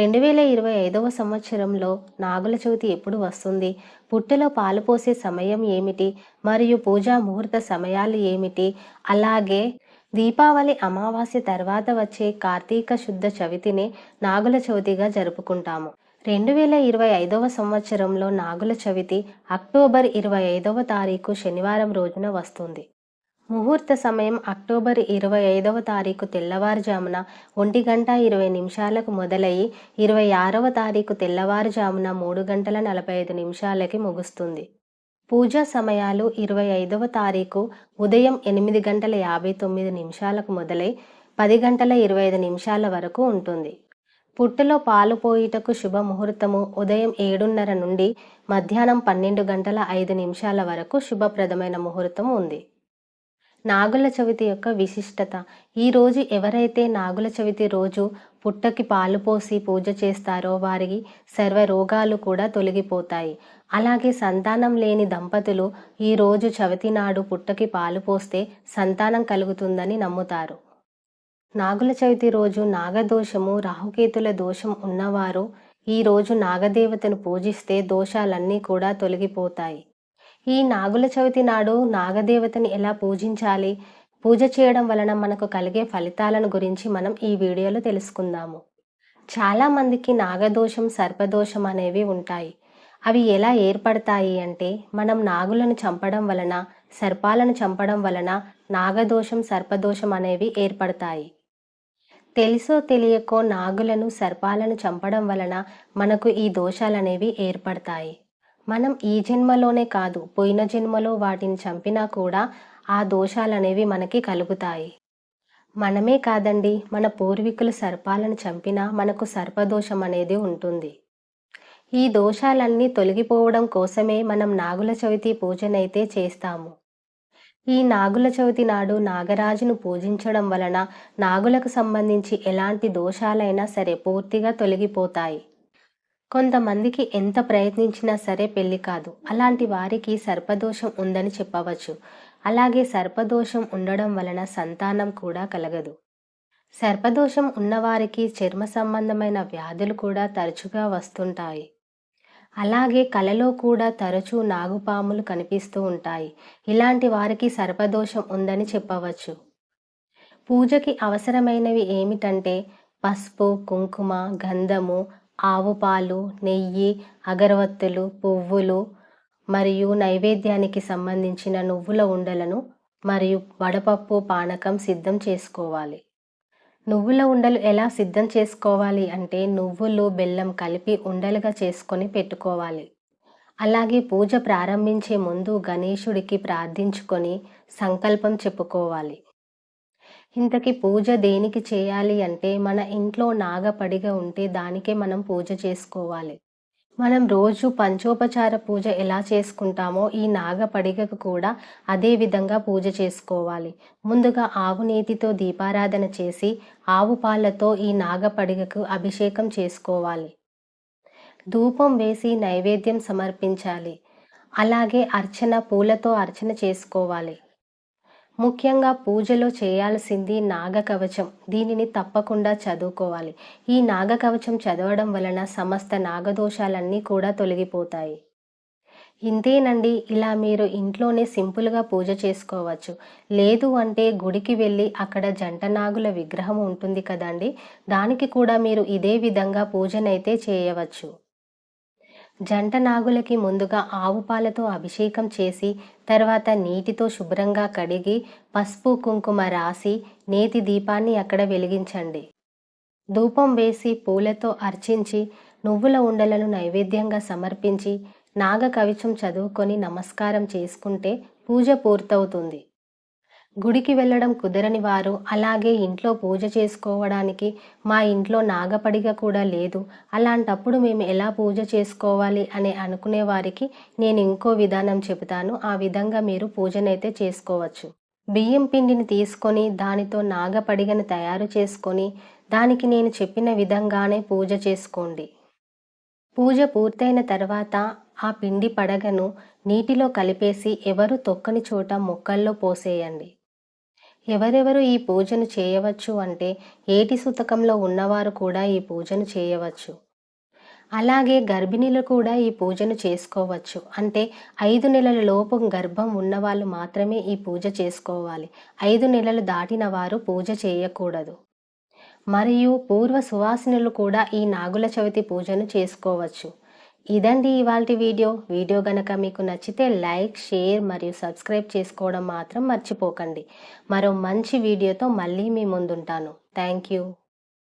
రెండు వేల ఇరవై ఐదవ సంవత్సరంలో నాగుల చవితి ఎప్పుడు వస్తుంది? పుట్టలో పాలు పోసే సమయం ఏమిటి? మరియు పూజా ముహూర్త సమయాలు ఏమిటి? అలాగే దీపావళి అమావాస్య తర్వాత వచ్చే కార్తీక శుద్ధ చవితిని నాగుల చవితిగా జరుపుకుంటాము. రెండు వేల ఇరవై ఐదవ సంవత్సరంలో నాగుల చవితి అక్టోబర్ ఇరవై ఐదవ తారీఖు శనివారం రోజున వస్తుంది. ముహూర్త సమయం అక్టోబర్ ఇరవై ఐదవ తారీఖు తెల్లవారుజామున ఒంటి గంట ఇరవై నిమిషాలకు మొదలయ్యి ఇరవై ఆరవ తారీఖు తెల్లవారుజామున మూడు గంటల నలభై ఐదు నిమిషాలకి ముగుస్తుంది. పూజా సమయాలు ఇరవై ఐదవ తారీఖు ఉదయం ఎనిమిది గంటల యాభై తొమ్మిది నిమిషాలకు మొదలై పది గంటల ఇరవై ఐదు నిమిషాల వరకు ఉంటుంది. పుట్టలో పాలు పోయిటకు శుభ ముహూర్తము ఉదయం ఏడున్నర నుండి మధ్యాహ్నం పన్నెండు గంటల ఐదు నిమిషాల వరకు శుభప్రదమైన ముహూర్తం ఉంది. నాగుల చవితి యొక్క విశిష్టత. ఈరోజు ఎవరైతే నాగుల చవితి రోజు పుట్టకి పాలు పోసి పూజ చేస్తారో వారికి సర్వ రోగాలు కూడా తొలగిపోతాయి. అలాగే సంతానం లేని దంపతులు ఈరోజు చవితి నాడు పుట్టకి పాలు పోస్తే సంతానం కలుగుతుందని నమ్ముతారు. నాగుల చవితి రోజు నాగదోషము రాహుకేతుల దోషం ఉన్నవారు ఈరోజు నాగదేవతను పూజిస్తే దోషాలన్నీ కూడా తొలగిపోతాయి. ఈ నాగుల చవితి నాడు నాగదేవతని ఎలా పూజించాలి? పూజ చేయడం వలన మనకు కలిగే ఫలితాలను గురించి మనం ఈ వీడియోలో తెలుసుకుందాము. చాలామందికి నాగదోషం సర్పదోషం అనేవి ఉంటాయి. అవి ఎలా ఏర్పడతాయి అంటే మనం నాగులను చంపడం వలన సర్పాలను చంపడం వలన నాగదోషం సర్పదోషం అనేవి ఏర్పడతాయి. తెలుసో తెలియకో నాగులను సర్పాలను చంపడం వలన మనకు ఈ దోషాలనేవి ఏర్పడతాయి. మనం ఈ జన్మలోనే కాదు పోయిన జన్మలో వాటిని చంపినా కూడా ఆ దోషాలనేవి మనకి కలుగుతాయి. మనమే కాదండి మన పూర్వీకులు సర్పాలను చంపినా మనకు సర్పదోషం అనేది ఉంటుంది. ఈ దోషాలన్నీ తొలగిపోవడం కోసమే మనం నాగుల చవితి పూజనైతే చేస్తాము. ఈ నాగుల చవితి నాడు నాగరాజును పూజించడం వలన నాగులకు సంబంధించి ఎలాంటి దోషాలైనా సరే పూర్తిగా తొలగిపోతాయి. కొంతమందికి ఎంత ప్రయత్నించినా సరే పెళ్ళి కాదు. అలాంటి వారికి సర్పదోషం ఉందని చెప్పవచ్చు. అలాగే సర్పదోషం ఉండడం వలన సంతానం కూడా కలగదు. సర్పదోషం ఉన్నవారికి చర్మ సంబంధమైన వ్యాధులు కూడా తరచుగా వస్తుంటాయి. అలాగే కలలో కూడా తరచూ నాగుపాములు కనిపిస్తూ ఉంటాయి. ఇలాంటి వారికి సర్పదోషం ఉందని చెప్పవచ్చు. పూజకి అవసరమైనవి ఏమిటంటే పసుపు కుంకుమ గంధము ఆవు పాలు నెయ్యి అగరవత్తులు పువ్వులు మరియు నైవేద్యానికి సంబంధించిన నువ్వుల ఉండలను మరియు వడపప్పు పానకం సిద్ధం చేసుకోవాలి. నువ్వుల ఉండలు ఎలా సిద్ధం చేసుకోవాలి అంటే నువ్వులు బెల్లం కలిపి ఉండలుగా చేసుకొని పెట్టుకోవాలి. అలాగే పూజ ప్రారంభించే ముందు గణేశుడికి ప్రార్థించుకొని సంకల్పం చెప్పుకోవాలి. ఇంతకీ పూజ దేనికి చేయాలి అంటే మన ఇంట్లో నాగపడిగ ఉంటే దానికే మనం పూజ చేసుకోవాలి. మనం రోజు పంచోపచార పూజ ఎలా చేసుకుంటామో ఈ నాగపడిగకు కూడా అదే విధంగా పూజ చేసుకోవాలి. ముందుగా ఆవు నీతితో దీపారాధన చేసి ఆవు పాలతో ఈ నాగపడిగకు అభిషేకం చేసుకోవాలి. ధూపం వేసి నైవేద్యం సమర్పించాలి. అలాగే అర్చన పూలతో అర్చన చేసుకోవాలి. ముఖ్యంగా పూజలో చేయాల్సింది నాగకవచం. దీనిని తప్పకుండా చదువుకోవాలి. ఈ నాగకవచం చదవడం వలన సమస్త నాగదోషాలన్నీ కూడా తొలగిపోతాయి. ఇంతేనండి ఇలా మీరు ఇంట్లోనే సింపుల్గా పూజ చేసుకోవచ్చు. లేదు అంటే గుడికి వెళ్ళి అక్కడ జంట నాగుల విగ్రహం ఉంటుంది కదండి దానికి కూడా మీరు ఇదే విధంగా పూజనైతే చేయవచ్చు. జంట నాగులకి ముందుగా ఆవు పాలతో అభిషేకం చేసి తర్వాత నీటితో శుభ్రంగా కడిగి పసుపు కుంకుమ రాసి నేతి దీపాన్ని అక్కడ వెలిగించండి. ధూపం వేసి పూలతో అర్చించి నువ్వుల ఉండలను నైవేద్యంగా సమర్పించి నాగ కవిచం చదువుకొని నమస్కారం చేసుకుంటే పూజ పూర్తవుతుంది. గుడికి వెళ్ళడం కుదరని వారు అలాగే ఇంట్లో పూజ చేసుకోవడానికి మా ఇంట్లో నాగపడిగ కూడా లేదు. అలాంటప్పుడు మేము ఎలా పూజ చేసుకోవాలి అని అనుకునే వారికి నేను ఇంకో విధానం చెబుతాను. ఆ విధంగా మీరు పూజనైతే చేసుకోవచ్చు. బియ్యం పిండిని తీసుకొని దానితో నాగపడిగను తయారు చేసుకొని దానికి నేను చెప్పిన విధంగానే పూజ చేసుకోండి. పూజ పూర్తయిన తర్వాత ఆ పిండి పడగను నీటిలో కలిపేసి ఎవరు తొక్కని చోట మొక్కల్లో పోసేయండి. ఎవరెవరు ఈ పూజను చేయవచ్చు అంటే ఏటి సుతకంలో ఉన్నవారు కూడా ఈ పూజను చేయవచ్చు. అలాగే గర్భిణీలు కూడా ఈ పూజను చేసుకోవచ్చు. అంటే ఐదు నెలల లోపు గర్భం ఉన్నవాళ్ళు మాత్రమే ఈ పూజ చేసుకోవాలి. ఐదు నెలలు దాటిన వారు పూజ చేయకూడదు. మరియు పూర్వ సువాసనలు కూడా ఈ నాగుల చవితి పూజను చేసుకోవచ్చు. ఇదండి ఇవాళ వీడియో. వీడియో గనక మీకు నచ్చితే లైక్ షేర్ మరియు సబ్స్క్రైబ్ చేసుకోవడం మాత్రం మర్చిపోకండి. మరో మంచి వీడియోతో మళ్ళీ మీ ముందుంటాను. Thank you.